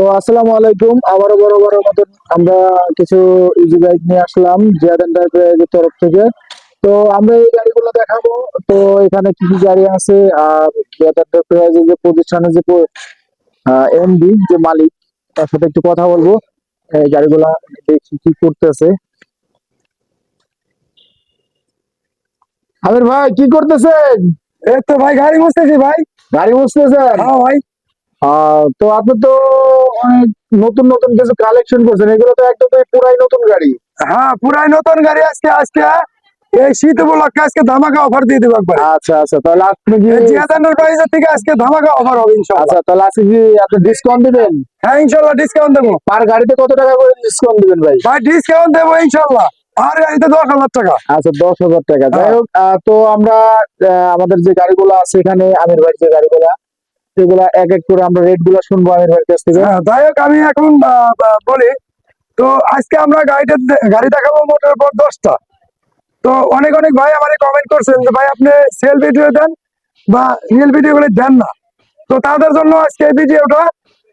তো আসসালামু আলাইকুম। আবারও বড় বড় মতন আমরা কিছু ইজি বাইক নিয়ে আসলাম জিয়াদ এন্টারপ্রাইজের তরফ থেকে। তো আমরা এই গাড়িগুলো দেখাবো। তো এখানে কি কি গাড়ি আছে আর জিয়াদ এন্টারপ্রাইজের যে প্রতিষ্ঠানের যে এমডি যে মালিক তার সাথে একটু কথা বলব। এই গাড়িগুলা দেখি কি করতেছে। আমির ভাই কি করতেছেন? এই তো ভাই গাড়ি বসতেছি ভাই। গাড়ি বুঝতেছেন হ্যাঁ ভাই। তো আপনি তো অনেক নতুন নতুন কিছু কালেকশন করছেন এগুলো তো একদম পুরাই নতুন গাড়ি। হ্যাঁ পুরাই নতুন গাড়ি আজকে আজকে এই শীত উপলক্ষে আজকে ধামাকা অফার দিয়ে দেবো একবার। আচ্ছা আচ্ছা তাহলে আপনি কি জিয়াদ এন্টারপ্রাইজের থেকে আজকে ধামাকা অফার হবে ইনশাল্লাহ। আচ্ছা তাহলে আজকে কি আপনি ডিসকাউন্ট দিবেন? হ্যাঁ ইনশাল্লাহ ডিসকাউন্ট দেবো। পার গাড়িতে কত টাকা করে ডিসকাউন্ট দিবেন ভাই? ভাই ডিসকাউন্ট দেবো ইনশাল্লাহ। আর গাড়িতে দশ হাজার টাকা। আচ্ছা দশ হাজার টাকা। যাই হ্যাঁ। হোক আহ, তো আমরা আমাদের যে গাড়িগুলো আছে এখানে আমির ভাই যে গাড়িগুলা সেগুলা এক এক করে আমরা রেটগুলা শুনব আমির ভাইয়ের কাছ থেকে যাই হোক, আমি এখন বলি। তো আজকে আমরা গাড়িটা গাড়ি দেখাবো মোটের পর দশটা। তো অনেক অনেক ভাই আমারে কমেন্ট করছেন যে, ভাই, আপনি সেল ভিডিও দেন বা রিয়েল ভিডিও গুলো দেন না। তো তাদের জন্য আজকে এই ভিডিওটা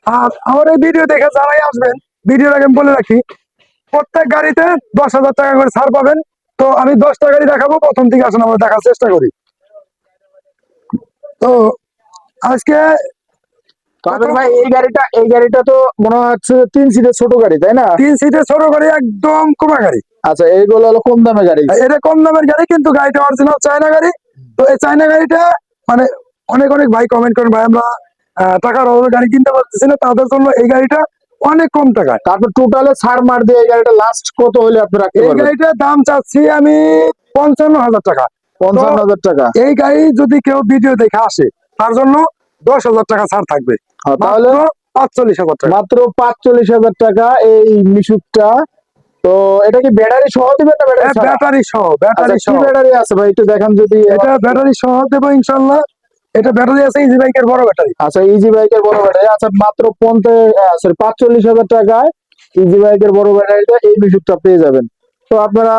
আর আমার এই ভিডিও দেখে যারাই আসবেন ভিডিওর আগে বলে রাখি, প্রত্যেক গাড়িতে দশ হাজার টাকা করে ছাড় পাবেন। তো আমি দশটা গাড়ি দেখাবো, প্রথম থেকে আসুন, আমরা দেখার চেষ্টা করি। তো আজকে ভাই এই গাড়িটা এই গাড়িটা তো মনে হচ্ছে তিন সিটের ছোট গাড়ি তাই না? তিন সিটের ছোট গাড়ি একদম কমা গাড়ি। আচ্ছা এইগুলো হলো কম দামে গাড়ি। এটা কম দামের গাড়ি কিন্তু গাড়িটা অরিজিনাল চায়না গাড়ি। তো এই চায়না গাড়িটা মানে অনেক অনেক ভাই কমেন্ট করেন ভাই আমরা টাকার অভাবে গাড়ি কিনতে পারতেছি না তাদের জন্য এই গাড়িটা অনেক কম টাকায়। তারপর টোটালে ছাড় মার দিয়ে এই গাড়িটা লাস্ট কত হলে আপনি রাখতে এই গাড়িটার দাম চাচ্ছি আমি পঞ্চান্ন হাজার টাকা। পঞ্চান্ন হাজার টাকা। এই গাড়ি যদি কেউ ভিডিও দেখে আসে তার জন্য দশ হাজার টাকা ছাড় থাকবে। হ্যাঁ, তাহলে পাঁচচল্লিশ হাজার টাকা। মাত্র পাঁচচল্লিশ হাজার টাকা এই মিশুকটা। তো এটা কি ব্যাটারি সহ দিবেন না ব্যাটারি ব্যাটারি সহ আচ্ছা, ব্যাটারি সহ। ব্যাটারি আছে ভাই? একটু দেখান যদি এটা ব্যাটারি সহ দেবো ইনশাল্লাহ। এটা ব্যাটারি আছে ইজি বাইকের বড় ব্যাটারি। আচ্ছা ইজি বাইকের বড় ব্যাটারি। আচ্ছা মাত্র পঞ্চাশ সরি পাঁচচল্লিশ হাজার টাকায় ইজি বাইকের বড় ব্যাটারিটা এই মিশুকটা পেয়ে যাবেন। তো আপনারা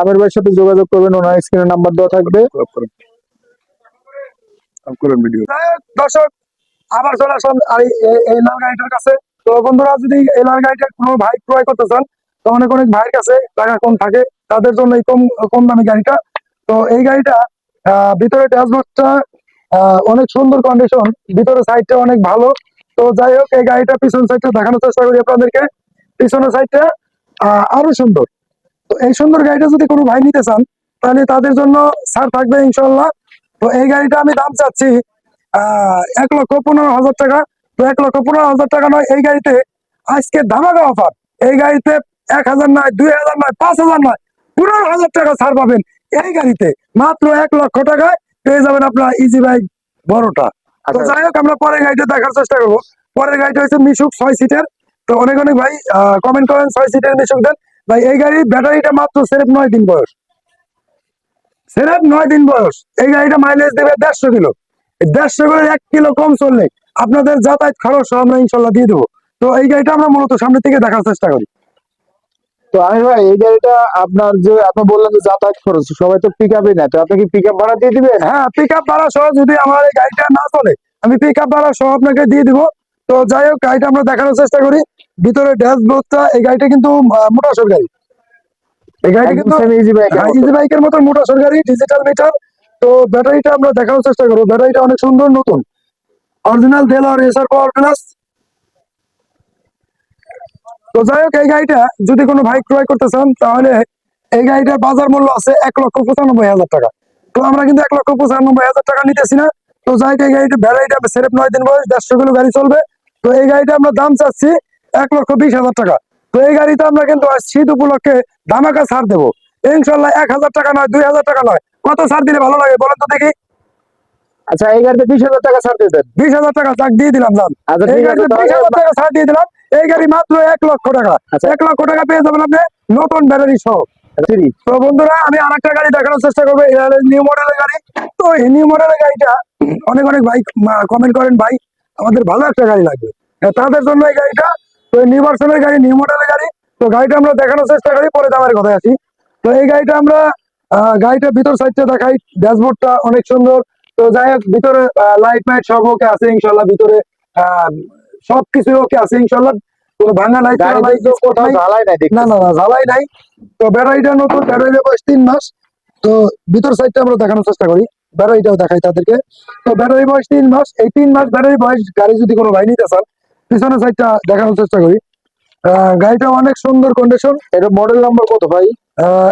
আমির ভাইয়ের সাথে যোগাযোগ করবেন। ওনার স্ক্রিনে নাম্বার দেওয়া থাকবে। যাই হোক, দর্শক আবার চলে আসুন এই- লাল গাড়িটার কাছে। তো বন্ধুরা যদি এই লাল কোনো ভাই ক্রয় করতে চান তো অনেক অনেক ভাইয়ের কাছে টাকা কম থাকে তাদের জন্য এই কম কম দামি গাড়িটা। তো এই গাড়িটা ভিতরে ড্যাশবোর্ডটা অনেক সুন্দর কন্ডিশন ভিতরে সাইডটা অনেক ভালো। তো যাই হোক এই গাড়িটা পিছন সাইডটা দেখানোর চেষ্টা করি আপনাদেরকে। পিছনের সাইডটা আরও সুন্দর। তো এই সুন্দর গাড়িটা যদি কোনো ভাই নিতে চান তাহলে তাদের জন্য ছাড় থাকবে ইনশাল্লাহ তো এই গাড়িটা আমি দাম চাচ্ছি আহ, এক লক্ষ পনেরো হাজার টাকা। তো এক লক্ষ পনেরো হাজার টাকা নয় এই গাড়িতে আজকে ধামাকা অফার। এই গাড়িতে এক হাজার নয় দুই হাজার নয় পাঁচ হাজার নয় পনেরো হাজার টাকা ছাড় পাবেন এই গাড়িতে। মাত্র এক লক্ষ টাকায় পেয়ে যাবেন আপনার ইজি বাইক বড়টা। তো আচ্ছা। যাই হোক আমরা পরের গাড়িটা দেখার চেষ্টা করব। পরের গাড়িটা হচ্ছে মিশুক ছয় সিটের। তো অনেক অনেক ভাই কমেন্ট করেন ছয় সিটের মিশুক দেন। ভাই এই গাড়ির ব্যাটারিটা মাত্র সেরেফ নয় দিন বয়স। সেরেফ নয় দিন বয়স। এই গাড়িটা মাইলেজ দেবে দেড়শো কিলো। দেড়শো করে এক কিলো কম চললে আপনাদের যাতায়াত খরচ সহ আমরা ইনশাল্লাহ দিয়ে দেবো। তো এই গাড়িটা আমরা মূলত সামনে থেকে দেখার চেষ্টা করি। তো আমির ভাই এই গাড়িটা আপনার যে আপনি বললেন যে যাতায়াত খরচ সবাই তো পিক আপই না তো আপনি কি পিক আপ ভাড়া দিয়ে দিবেন? হ্যাঁ পিক আপ ভাড়া সহ যদি আমার এই গাড়িটা না চলে আমি পিক আপ ভাড়া সহ আপনাকে দিয়ে দিব। তো যাই হোক গাড়িটা আমরা দেখানোর চেষ্টা করি। ভিতরে ড্যাশবোর্ডটা এই গাড়িটা কিন্তু মোটরসর গাড়ি। এই গাড়িটা কিন্তু ইজি বাইকের মতো। মোটরসর গাড়ি ডিজিটাল মিটার তো ব্যাটারিটা আমরা দেখানোর চেষ্টা করব। ব্যাটারিটা অনেক সুন্দর নতুন। অরিজিনাল দেলার এসআর পাওয়ার প্লাস তো যাই হোক এই গাড়িটা যদি কোনো ভাই ক্রয় করতে চান তাহলে এই গাড়িটার বাজার মূল্য আছে এক লক্ষ পঁচানব্বই হাজার টাকা। তো আমরা কিন্তু এক লক্ষ পঁচানব্বই হাজার টাকা নিতেছি না। তো যাই হোক এই গাড়িটা ব্যাটারিটা সেরেপ নয় দিন বয়স দেড়শো কিলো গাড়ি চলবে। তো এই গাড়িটা আমরা দাম চাচ্ছি এক লক্ষ বিশ হাজার টাকা। তো এই গাড়িতে আমরা কিন্তু আজ শীত উপলক্ষে ধামাকা ছাড় দেবো। ইনশাল্লাহ এক হাজার টাকা নয় দুই হাজার টাকা নয়। কত ছাড় দিলে ভালো লাগে বলেন তো দেখি। আচ্ছা এই গাড়িতে বিশ হাজার টাকা ছাড় দিয়ে দেন। বিশ হাজার টাকা চাক দিয়ে দিলাম যান। আচ্ছা এই গাড়িতে বিশ হাজার টাকা ছাড় দিয়ে দিলাম। এই গাড়ি মাত্র এক লক্ষ টাকা। আচ্ছা। এক লক্ষ টাকা পেয়ে যাবেন আপনি নতুন ব্যাটারি সহ। তো বন্ধুরা আমি আরেকটা গাড়ি দেখানোর চেষ্টা করব। নিউ মডেলের গাড়ি। তো এই নিউ মডেলের গাড়িটা অনেক অনেক ভাই কমেন্ট করেন ভাই আমাদের ভালো একটা গাড়ি লাগবে। তাদের জন্য এই গাড়িটা তো নিউ ভার্সনের গাড়ি নিউ মডেলের গাড়ি তো গাড়িটা আমরা দেখানোর চেষ্টা করি পরে দামের কথায় আসি। তো এই গাড়িটা আমরা আহ, গাড়িটার ভিতর সাইডটা দেখাই ড্যাশবোর্ডটা অনেক সুন্দর। তো যাই হোক ভিতরে লাইট মাইট সব ওকে আছে ইনশাল্লাহ ভিতরে সবকিছু ওকে আছে ইনশাল্লাহ। কোনো ভাঙা নাই। ঝালাই না না না জ্বালাই নাই। তো ব্যাটারিটা নতুন ব্যাটারিটা বয়স তিন মাস। তো ভিতর সাইডটা আমরা দেখানোর চেষ্টা করি ব্যাটারিটাও দেখাই তাদেরকে। তো ব্যাটারি বয়স তিন মাস এই তিন মাস ব্যাটারি বয়স গাড়ি যদি কোনো ভাই নিতে চান পিছনের সাইডটা দেখানোর চেষ্টা করি। গাড়িটা অনেক সুন্দর কন্ডিশন এটা মডেল নাম্বার কত ভাই?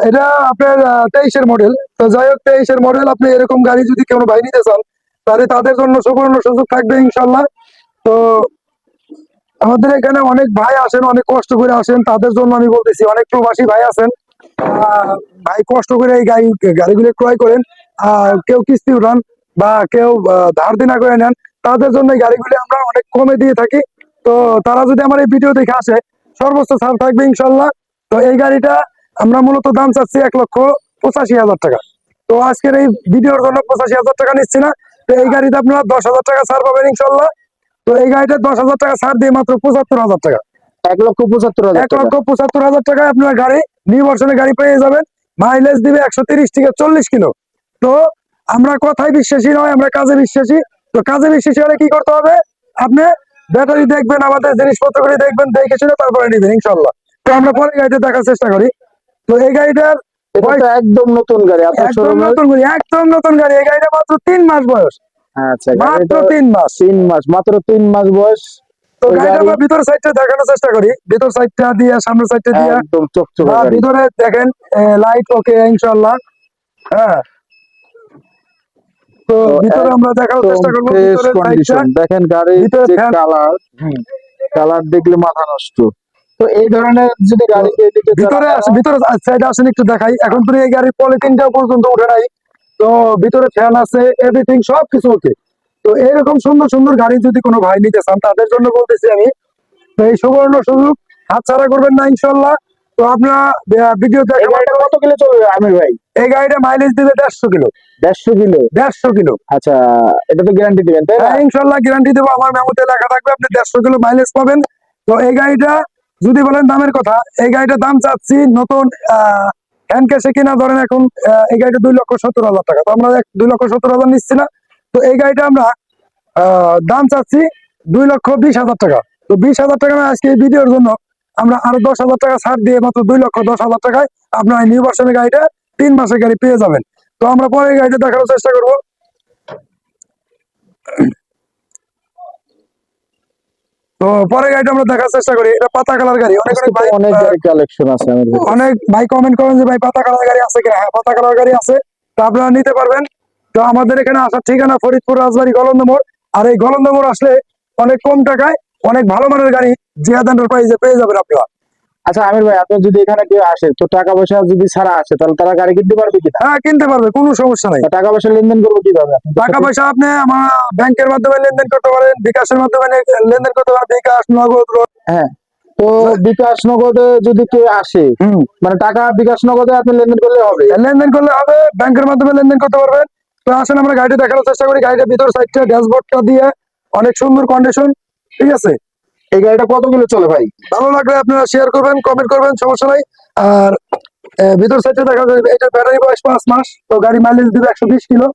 এটা আপনার তেইশের মডেল তো যাই হোক, তেইশের মডেল আপনি এরকম গাড়ি যদি কোনো ভাই নিতে চান, তাহলে তাদের জন্য সুবর্ণ সুযোগ থাকবে ইনশাল্লাহ তো আমাদের এখানে অনেক ভাই আসেন, অনেক কষ্ট করে আসেন। তাদের জন্য আমি বলতেছি, অনেক প্রবাসী ভাই আছেন। ভাই কষ্ট করে এই গাড়ি, গাড়িগুলো ক্রয় করেন। কেউ কিস্তি উঠান বা কেউ ধার দিনা করে নেন, তাদের জন্য গাড়িগুলি আমরা অনেক কমে দিয়ে থাকি। তো তারা যদি আমার এই ভিডিও দেখে আসে সর্বোচ্চ ছাড় থাকবে ইনশাল্লাহ। তো এই গাড়িটা আমরা মূলত দাম চাচ্ছি এক লক্ষ পঁচাশি হাজার টাকা। তো আজকের এই ভিডিওর জন্য পঁচাশি হাজার টাকা নিচ্ছি না। তো এই গাড়িতে আপনারা দশ হাজার টাকা ছাড় পাবেন ইনশাল্লাহ। তো এই গাড়িটা দশ হাজার টাকা ছাড় দিয়ে মাত্র পঁচাত্তর হাজার টাকা। এক লক্ষ পঁচাত্তর হাজার এক লক্ষ পঁচাত্তর হাজার টাকায় আপনার গাড়ি নিউ ভার্সনের গাড়ি পেয়ে যাবেন। মাইলেজ দিবে একশো তিরিশ থেকে চল্লিশ কিলো। তো আমরা কথায় বিশ্বাসী নয় আমরা কাজে বিশ্বাসী। তো কাজে বিশ্বাসী হলে কি করতে হবে? আপনি ব্যাটারি দেখবেন আমাদের জিনিসপত্র করে দেখবেন দেখে শুনে তারপরে নেবেন ইনশাল্লাহ। তো আমরা পরে গাড়িটা দেখার চেষ্টা করি। তো এই গাড়িটার একদম নতুন গাড়ি একদম নতুন গাড়ি একদম নতুন গাড়ি। এই গাড়িটা মাত্র তিন মাস বয়স। আচ্ছা মাত্র তিন মাস। তিন মাস মাত্র তিন মাস বয়স। তো ওই গাড়িটা গাড়ি- আমরা ভিতর সাইডটা দেখানোর চেষ্টা করি। ভিতর সাইডটা দিয়ে সামনের সাইডটা দিয়ে। একদম চকচকে ভিতরে দেখেন লাইট ওকে ইনশাল্লাহ। হ্যাঁ। তো তো ভিতরে আমরা দেখার চেষ্টা করব ভিতরে কন্ডিশন দেখেন গাড়ির যে কালার কালার দেখলে মাথা নষ্ট। তো এই ধরনের যদি ভিতরে ভিতরে সাইডে আসেন একটু দেখাই। এখন তো এই গাড়ির পলিথিনটা পর্যন্ত উঠে নাই। তো ভিতরে ফ্যান আছে এভরিথিং সব কিছু ওকে তো এরকম সুন্দর সুন্দর গাড়ি যদি কোনো ভাই নিতে চান তাদের জন্য বলতেছি আমি এই সুবর্ণ সুযোগ হাতছাড়া করবেন না ইনশাল্লাহ। তো আপনারা গাড়িটা কত কিলো চলবে আমির ভাই? এই গাড়িটা মাইলেজ দিবে দেড়শো কিলো। দেড়শো কিলো? দেড়শো কিলো। আচ্ছা এটা তো গ্যারান্টি দিবেন তাই না? হ্যাঁ ইনশাল্লাহ গ্যারান্টি দেবো। আমার মেমোতে লেখা থাকবে আপনি দেড়শো কিলো মাইলেজ পাবেন। তো এই গাড়িটা যদি বলেন দামের কথা এই গাড়িটার দাম চাচ্ছি নতুন হ্যান্ড ক্যাশে কিনা ধরেন এখন এই গাড়িটা দুই লক্ষ সত্তর হাজার টাকা। তো আমরা দুই লক্ষ সত্তর হাজার নিচ্ছি না। তো এই গাড়িটা আমরা আহ, দাম চাচ্ছি দুই লক্ষ বিশ হাজার টাকা। তো বিশ হাজার টাকা আজকে এই ভিডিওর জন্য আমরা আরও দশ হাজার টাকা ছাড় দিয়ে মাত্র দুই লক্ষ দশ হাজার টাকায় আপনার নিউ ভার্সনের গাড়িটা তিন মাসের গাড়ি পেয়ে যাবেন। তো আমরা পরে গাড়িটা দেখানোর চেষ্টা করব। তো পরে গাড়িটা আমরা দেখার চেষ্টা করি। এটা পাতা কালার গাড়ি। অনেক অনেক ভাই অনেক গাড়ি কালেকশন আছে অনেক ভাই কমেন্ট করেন যে ভাই পাতা কালার গাড়ি আছে কিনা? হ্যাঁ পাতা কালার গাড়ি আছে। তো আপনারা নিতে পারবেন। তো আমাদের এখানে আসার ঠিকানা ফরিদপুর রাজবাড়ি গলন্দ মোড় আর এই গলন্দ মোড় আসলে অনেক কম টাকায় অনেক ভালো মানের গাড়ি জিয়াদ এন্টারপ্রাইজে পেয়ে যাবেন আপনারা আচ্ছা আমির ভাই আপনি যদি এখানে কেউ আসে তো টাকা পয়সা যদি ছাড়া আসে তাহলে তারা গাড়ি কিনতে পারবে কিনা? হ্যাঁ কিনতে পারবে কোনো সমস্যা নাই। টাকা পয়সা লেনদেন করব কীভাবে? আপনি টাকা পয়সা আপনি আমার ব্যাংকের মাধ্যমে লেনদেন করতে পারেন বিকাশের মাধ্যমে লেনদেন করতে পারেন বিকাশ নগদ হ্যাঁ তো বিকাশ নগদে যদি কেউ আসে মানে টাকা বিকাশ নগদে আপনি লেনদেন করলে হবে? লেনদেন করলে হবে ব্যাংকের মাধ্যমে লেনদেন করতে পারবেন। তো আসেন আমরা গাড়িটা দেখানোর চেষ্টা করি গাড়িটা ভিতর সাইডটা ড্যাশবোর্ডটা দিয়ে অনেক সুন্দর কন্ডিশন ঠিক আছে? এই গাড়িটা কত কিলো চলে ভাই? ভালো লাগলে আপনারা শেয়ার করবেন কমেন্ট করবেন সমস্যা নাই। আর ভিতর সাইডটা দেখা যাবে এটা ব্যাটারি বয়স পাঁচ মাস তো গাড়ি মাইলেজ দিবে একশো বিশ কিলো।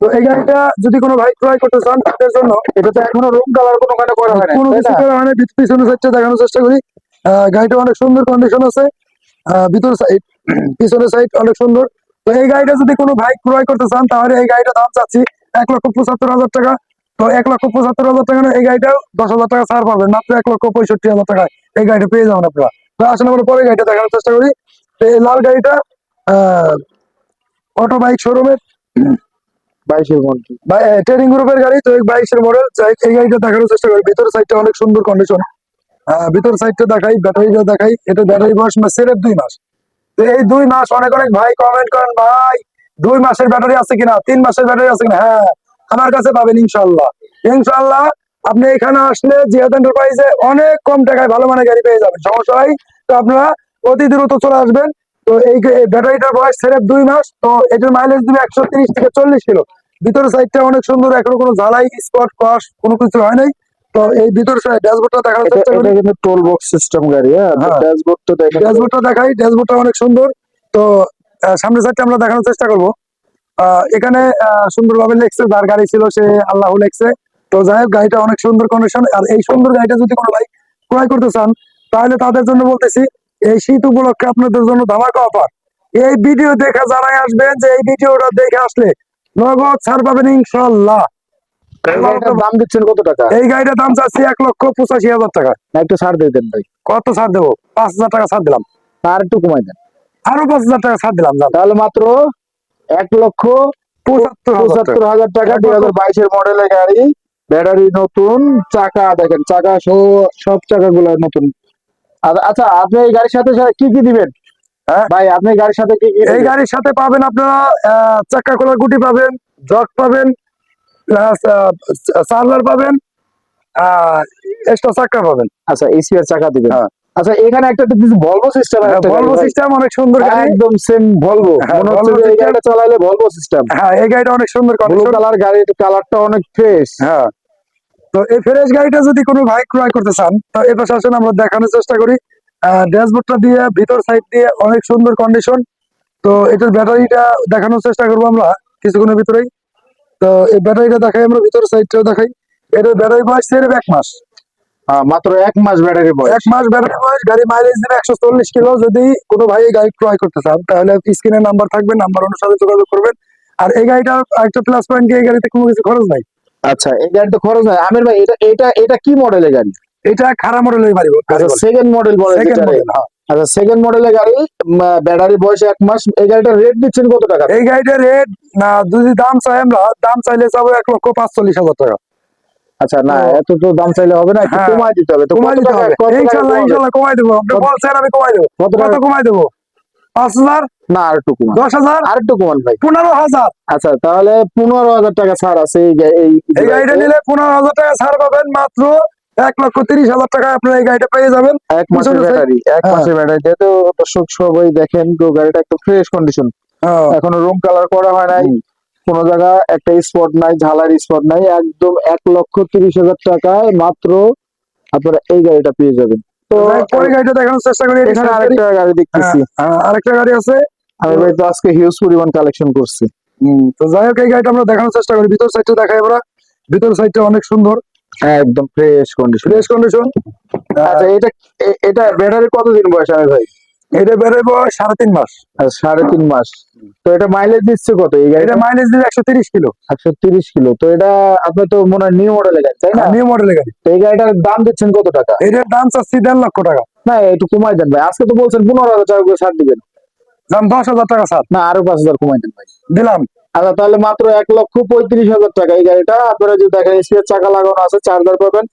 তো এই গাড়িটা যদি কোনো ভাই ক্রয় করতে চান তাদের জন্য এটা তো এখনও রুম কালার কোনো কানে করা হয় কোনো কিছু করা হয় না পিছনের সাইডটা দেখানোর চেষ্টা করি। গাড়িটা অনেক সুন্দর কন্ডিশন আছে। ভিতর সাইড পিছনের সাইড অনেক সুন্দর। তো এই গাড়িটা যদি কোনো ভাই ক্রয় করতে চান তাহলে এই গাড়িটা দাম চাচ্ছি এক লক্ষ পঁচাত্তর হাজার টাকা। তো এক লক্ষ পঁচাত্তর হাজার টাকা এই গাড়িটাও দশ হাজার টাকা ছাড় পাবেন মাত্র এক লক্ষ পঁয়ষট্টি হাজার টাকায় এই গাড়িটা পেয়ে যাবেন আপনারা। তো আসলে আমরা পরে গাড়িটা দেখানোর চেষ্টা করি। তো এই লাল গাড়িটা অটো বাইক শোরুমের বাইশের মধ্যে ট্রেনিং গ্রুপের গাড়ি তো এই বাইশের মডেল এই গাড়িটা দেখানোর চেষ্টা করি। ভিতর সাইডটা অনেক সুন্দর কন্ডিশন ভিতর সাইডটা দেখাই ব্যাটারিটা দেখাই। এটা ব্যাটারি বয়স দুই মাস। তো এই দুই মাস অনেক অনেক ভাই কমেন্ট করেন ভাই দুই মাসের ব্যাটারি আছে কিনা? তিন মাসের ব্যাটারি আছে কিনা? হ্যাঁ। আমার কাছে পাবেন ইনশাল্লাহ ইনশাল্লাহ আপনি এখানে আসলে জিয়াদ এন্টারপ্রাইজে অনেক কম টাকায় ভালো মানের গাড়ি পেয়ে যাবেন। সমস্যা নাই। তো আপনারা অতি দ্রুত চলে আসবেন। তো এই ব্যাটারিটার বয়স সেরের দুই মাস তো এটার মাইলেজ দিবে একশো তিরিশ থেকে চল্লিশ কিলো। ভিতরের সাইডটা অনেক সুন্দর এখনও কোনো ঝালাই স্পট কস কোনো কিছু হয় নাই। তো এই ভিতর ড্যাশবোর্ডটা দেখানোর চেষ্টা করি এটা কিন্তু টোল বক্স সিস্টেম গাড়ি হ্যাঁ। ড্যাশবোর্ড তো দেখেন ড্যাশবোর্ডটা দেখাই ড্যাশবোর্ডটা অনেক সুন্দর। তো সামনের সাইডটা আমরা দেখানোর চেষ্টা করব। এখানে সুন্দরভাবে লেখছে যার গাড়ি ছিল সে আল্লাহ লেখছে। তো যাই হোক গাড়িটা অনেক সুন্দর কন্ডিশন আর এই সুন্দর গাড়িটা যদি কোনো ভাই ক্রয় করতে চান তাহলে তাদের জন্য বলতেছি এই শীত উপলক্ষে আপনাদের জন্য ধামাকা অফার। এই ভিডিও দেখে যারাই আসবেন যে এই ভিডিওটা দেখে আসলে নগদ ছাড় পাবেন ইনশাল্লাহ দাম দিচ্ছেন কত টাকা? এই গাড়িটার দাম চাচ্ছি এক লক্ষ পঁচাশি হাজার টাকা। না একটু ছাড় দিয়ে দেন ভাই। কত ছাড় দেবো? পাঁচ হাজার টাকা ছাড় দিলাম। আর একটু কমাই দেন। আরও পাঁচ হাজার টাকা ছাড় দিলাম তাহলে মাত্র এক লক্ষ পঁচাত্তর হাজার টাকা। পঁচাত্তর হাজার টাকা এক দুই হাজার বাইশের মডেলের গাড়ি ব্যাটারি নতুন চাকা দেখেন চাকা সহ সব চাকা গুলো নতুন। আচ্ছা আপনি এই গাড়ির সাথে কি কি দিবেন? হ্যাঁ? ভাই আপনি গাড়ির সাথে কি কি এই গাড়ির সাথে পাবেন আপনারা আহ, চাক্কা খোলার গুটি পাবেন জগ পাবেন প্লাস সার্ভার পাবেন এক্সট্রা চাক্কা পাবেন। আচ্ছা এসিআর চাকা দিবেন। হ্যাঁ। আচ্ছা এখানে একটা ভলভো সিস্টেম ভলভো সিস্টেম অনেক সুন্দর গাড়ি। একদম সেম ভলভো হ্যাঁ, মনে হচ্ছে যে এই গাড়িটা চালাইলে ভলভো সিস্টেম হ্যাঁ এই গাড়িটা অনেক সুন্দর ব্লু কালার গাড়ির কালারটা অনেক ফ্রেশ হ্যাঁ। তো এই ফ্রেশ গাড়িটা যদি কোনো ভাই ক্রয় করতে চান তো এই পাশে আমরা দেখানোর চেষ্টা করি। ড্যাশবোর্ডটা দিয়ে ভিতর সাইড দিয়ে অনেক সুন্দর কন্ডিশন তো এটার ব্যাটারিটা দেখানোর চেষ্টা করব আমরা কিছুক্ষণের ভিতরেই। তো এই ব্যাটারিটা দেখাই আমরা ভিতর সাইডটাও দেখাই। এটার ব্যাটারি বয়স এক মাস। মাত্র এক মাস ব্যাটারি বয়স। এক মাস ব্যাটারি বয়স গাড়ি মাইলেজ দেবে একশো চল্লিশ কিলো। যদি কোনো ভাই গাড়ি ক্রয় করতে চান তাহলে স্ক্রিনে নাম্বার থাকবে নাম্বার অনুসারে যোগাযোগ করবেন। আর এই গাড়িটার একটা প্লাস পয়েন্ট এই গাড়িতে কোনো কিছু খরচ নাই। আচ্ছা এই গাড়িতে খরচ নাই। আমির ভাই এটা এটা এটা কি মডেলের গাড়ি? এটা খারাপ মডেলের গাড়ি সেকেন্ড মডেল বলে সেকেন্ড মডেল হ্যাঁ। আচ্ছা সেকেন্ড মডেলের গাড়ি ব্যাটারি বয়স এক মাস। এই গাড়িটার রেট দিচ্ছেন কত টাকা? এই গাড়িটার রেট না যদি দাম চাই আমরা দাম চাইলে চাবো এক লক্ষ পাঁচচল্লিশ হাজার টাকা। আচ্ছা না এত তো দাম চাইলে হবে না একটু হ্যাঁ, কমাই দিতে হবে। তো কমাই দিতে হবে। কমাবে? ইনশাল্লাহ কমাই দেবো। আপনি বলছেন আমি কমাই দেবো। কত কত টাকা? কমাই দেবো? পাঁচ হাজার? না আর একটু কমান। দশ হাজার? আর একটু কমান ভাই। পনেরো হাজার। আচ্ছা তাহলে পনেরো হাজার টাকা ছাড় আছে এই এই এই গাড়িটা নিলে পনেরো হাজার টাকা ছাড় পাবেন মাত্র এক লক্ষ তিরিশ হাজার টাকা আপনার এই গাড়িটা পেয়ে যাবেন। এক মাসের ব্যাটারি এক হ্যাঁ। মাসের ব্যাটারি যেহেতু দর্শক সবাই দেখেন তো গাড়িটা একটু ফ্রেশ কন্ডিশন এখনও রুম কালার করা হয় নাই। কোন জায়গা একটা স্পট নাই ঝালার স্পট নাই একদম এক লক্ষ তিরিশ হাজার টাকায় মাত্র আপনারা এই গাড়িটা পেয়ে যাবেন। তো পরে গাড়িটা দেখানোর চেষ্টা করি এখানে আরেকটা গাড়ি দেখতেছি। হ্যাঁ, আরেকটা গাড়ি আছে। আমি ভাই তো আজকে হিউজ পরিমাণ কালেকশন করছি। তো যাই হোক এই গাড়িটা আমরা দেখানোর চেষ্টা করি ভিতর সাইডটা দেখাই আমরা। ভিতর সাইডটা অনেক সুন্দর। একদম ফ্রেশ কন্ডিশন ফ্রেশ কন্ডিশন আচ্ছা এটা এটা ব্যাটারি কতদিন বয়স আমি ভাই? এটা বেরোবো সাড়ে তিন মাস। আচ্ছা, সাড়ে তিন মাস। তো এটা মাইলেজ দিচ্ছে কত এই এটা গাড়িটা মাইলেজ দিবে একশো তিরিশ কিলো। একশো তিরিশ কিলো। তো এটা আপনার তো মনে হয় নিউ মডেলের গাড়ি তাই না? নিউ মডেলের গাড়ি। তো এই গাড়িটার দাম দিচ্ছেন কত টাকা? এটার দাম চাচ্ছি দেড় লক্ষ টাকা। না একটু কমাই দেন ভাই। আজকে তো বলছেন পনেরো হাজার টাকা করে ছাড় দিবেন। দাম দশ হাজার টাকা স্যার না আরও পাঁচ হাজার কমাই দেন ভাই। দিলাম। আচ্ছা তাহলে মাত্র এক লক্ষ পঁয়ত্রিশ হাজার টাকা এই গাড়িটা। আপনারা যদি দেখেন স্পেয়ার চাকা লাগানো আছে চার্জার পাবেন।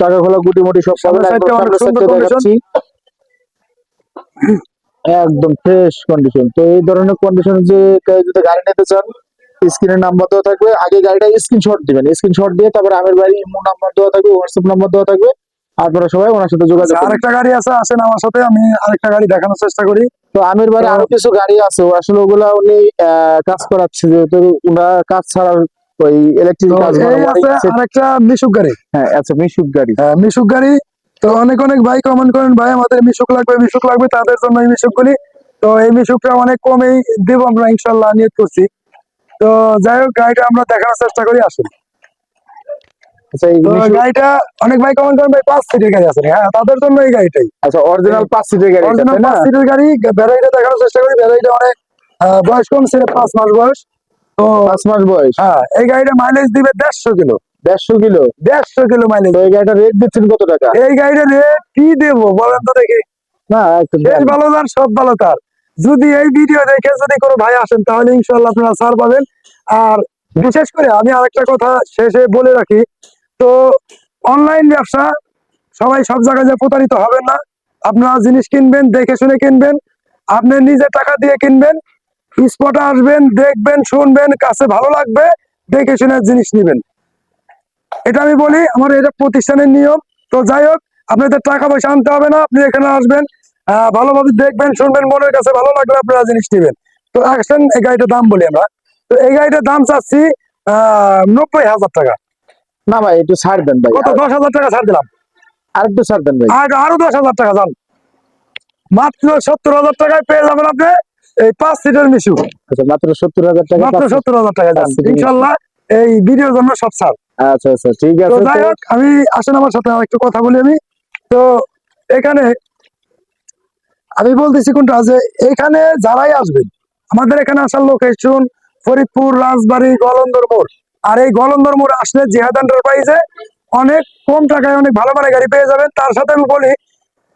চাকা খোলা গুটি মুটি সব পাবেন একদম ফ্রেশ কন্ডিশন তো এই ধরনের কন্ডিশন যে কেউ যদি গাড়ি নিতে চান স্ক্রিনের নাম্বার দেওয়া থাকবে। আগে গাড়িটা স্ক্রিনশট দিবেন। স্ক্রিনশট দিয়ে তারপর আমের বাড়ি ইমো নাম্বার দেওয়া থাকবে হোয়াটসঅ্যাপ নাম্বার দেওয়া থাকবে। আপনারা সবাই ওনার সাথে যোগাযোগ আচ্ছা, আরেকটা গাড়ি আছে আসেন আমার সাথে আমি আরেকটা গাড়ি দেখানোর চেষ্টা করি। তো আমির বাড়ি আরও কিছু গাড়ি আছে আসলে ওগুলা উনি কাজ করাচ্ছে যেহেতু ওনার কাজ ছাড়ার ওই ইলেকট্রিক কাজ মানে আরেকটা মিশুক গাড়ি। হ্যাঁ আচ্ছা মিশুক গাড়ি। হ্যাঁ, মিশুক গাড়ি তো অনেক অনেক ভাই কমেন্ট করেন ভাই আমাদের মিশুক লাগবে মিশুক লাগবে তাদের জন্য এই মিশুক গুলি। তো এই মিশুকটা অনেক কমেই দেবো আমরা ইনশাল্লাহ নিয়ত করছি। তো যাই হোক গাড়িটা আমরা দেখানোর চেষ্টা করি আসুন। আচ্ছা গাড়িটা অনেক ভাই কমেন্ট করেন ভাই পাঁচ সিটের গাড়ি আছে হ্যাঁ তাদের জন্য এই গাড়িটাই। আচ্ছা অরিজিনাল পাঁচ সিটের গাড়ি অরিজিনাল পাঁচ সিটের গাড়ি ভ্যারাইটা দেখানোর চেষ্টা করি। ভ্যারাইটা অনেক বয়স কম ছিল পাঁচ মাস বয়স। তো পাঁচ মাস বয়স। হ্যাঁ এই গাড়িটা মাইলেজ দিবে দেড়শো কিলো। দেড়শো কিলো। দেড়শো কিলো মাইলেজ এই গাড়িটা রেট দিচ্ছেন কত টাকা? এই গাড়িটা রেট কি দেবো বলেন তো দেখি। না ভালো তার সব ভালো তার। যদি এই ভিডিও দেখে যদি কোনো ভাই আসেন তাহলে ইনশাল্লাহ আপনারা ছাড় পাবেন। আর বিশেষ করে আমি আরেকটা কথা শেষে বলে রাখি। তো অনলাইন ব্যবসা সবাই সব জায়গায় যে প্রতারিত হবেন না। আপনারা জিনিস কিনবেন দেখে শুনে কিনবেন। আপনি নিজে টাকা দিয়ে কিনবেন স্পটে আসবেন দেখবেন শুনবেন কাছে ভালো লাগবে দেখে শুনে জিনিস নিবেন। এটা আমি বলি আমার এটা প্রতিষ্ঠানের নিয়ম। তো যাই হোক আপনাদের টাকা পয়সা আনতে হবে না আপনি এখানে আসবেন ভালোভাবে দেখবেন শুনবেন মনের কাছে ভালো লাগলে আপনারা জিনিস নেবেন। তো আসেন এই গাড়িটার দাম বলি আমরা। তো এই গাড়িটার দাম চাচ্ছি আহ নব্বই হাজার টাকা। না ভাই একটু ছাড় দেন ভাই। কত? দশ হাজার টাকা ছাড় দিলাম। আর একটু ছাড় দেন ভাই। আর আরও দশ হাজার টাকা যান। মাত্র সত্তর হাজার টাকায় পেয়ে যাবেন আপনি এই পাঁচ সিটের মিশু। আচ্ছা মাত্র সত্তর হাজার টাকা মাত্র সত্তর হাজার টাকা যান। ইনশাল্লাহ এই ভিডিওর জন্য সব ছাড়। আচ্ছা আচ্ছা ঠিক আছে যাই হোক আমি আসেন আমার সাথে একটু কথা বলি আমি। তো এখানে আমি বলতেছি কোনটা যে এখানে যারাই আসবেন আমাদের এখানে আসার লোকেশন ফরিদপুর রাজবাড়ী গলন্দর মোড়। আর এই গলন্দর মোড় আসলে জিহাদ এন্টারপ্রাইজে অনেক কম টাকায় অনেক ভালো মানে গাড়ি পেয়ে যাবেন। তার সাথে আমি বলি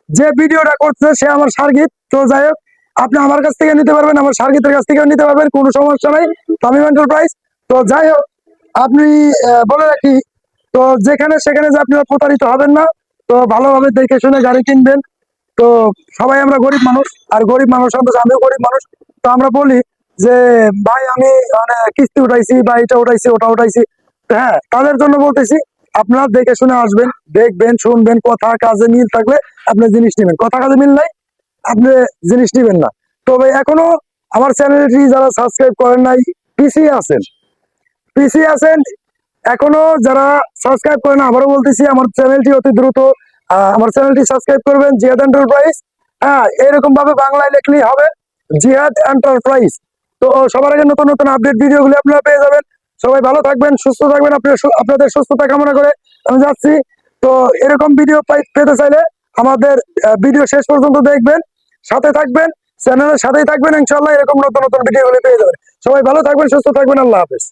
যে ভিডিওটা করছে সে আমার সার্গিত। তো যাই হোক আপনি আমার কাছ থেকে নিতে পারবেন আমার সার্গিতের কাছ থেকেও নিতে পারবেন কোনো সমস্যা নাই তামিম এন্টারপ্রাইজ তো যাই হোক আপনি বলে রাখি, তো যেখানে সেখানে যে আপনারা প্রতারিত হবেন না, তো ভালোভাবে দেখে শুনে গাড়ি কিনবেন। তো সবাই আমরা গরিব মানুষ, আর গরিব মানুষ অন্তত আমিও গরিব মানুষ, তো আমরা বলি যে, ভাই, আমি মানে কিস্তি উঠাইছি, বা এটা উঠাইছি, ওটা উঠাইছি। হ্যাঁ তাদের জন্য বলতেছি, আপনারা দেখে শুনে আসবেন, দেখবেন, শুনবেন, কথা কাজে মিল থাকলে আপনি জিনিস নেবেন। কথা কাজে মিল নাই, আপনি জিনিস নেবেন না। তবে এখনও আমার চ্যানেলটি যারা সাবস্ক্রাইব করেন নাই পিসি আছেন। পিসি আছেন, এখনও যারা সাবস্ক্রাইব করেন, আবারও বলতেছি, আমার চ্যানেলটি অতি দ্রুত আমার চ্যানেলটি সাবস্ক্রাইব করবেন জিহাদ এন্টারপ্রাইজ হ্যাঁ এরকম ভাবে বাংলায় লিখলেই হবে জিহাদ এন্টারপ্রাইজ তো সবার আগে নতুন নতুন আপডেট ভিডিওগুলি আপনারা পেয়ে যাবেন। সবাই ভালো থাকবেন, সুস্থ থাকবেন আপনাদের সুস্থতা কামনা করে আমি যাচ্ছি। তো, এরকম ভিডিও পেতে চাইলে আমাদের ভিডিও শেষ পর্যন্ত দেখবেন, সাথে থাকবেন চ্যানেলের সাথেই থাকবেন ইনশাল্লাহ এরকম নতুন নতুন ভিডিওগুলি পেয়ে যাবেন। সবাই ভালো থাকবেন, সুস্থ থাকবেন, আল্লাহ হাফেজ।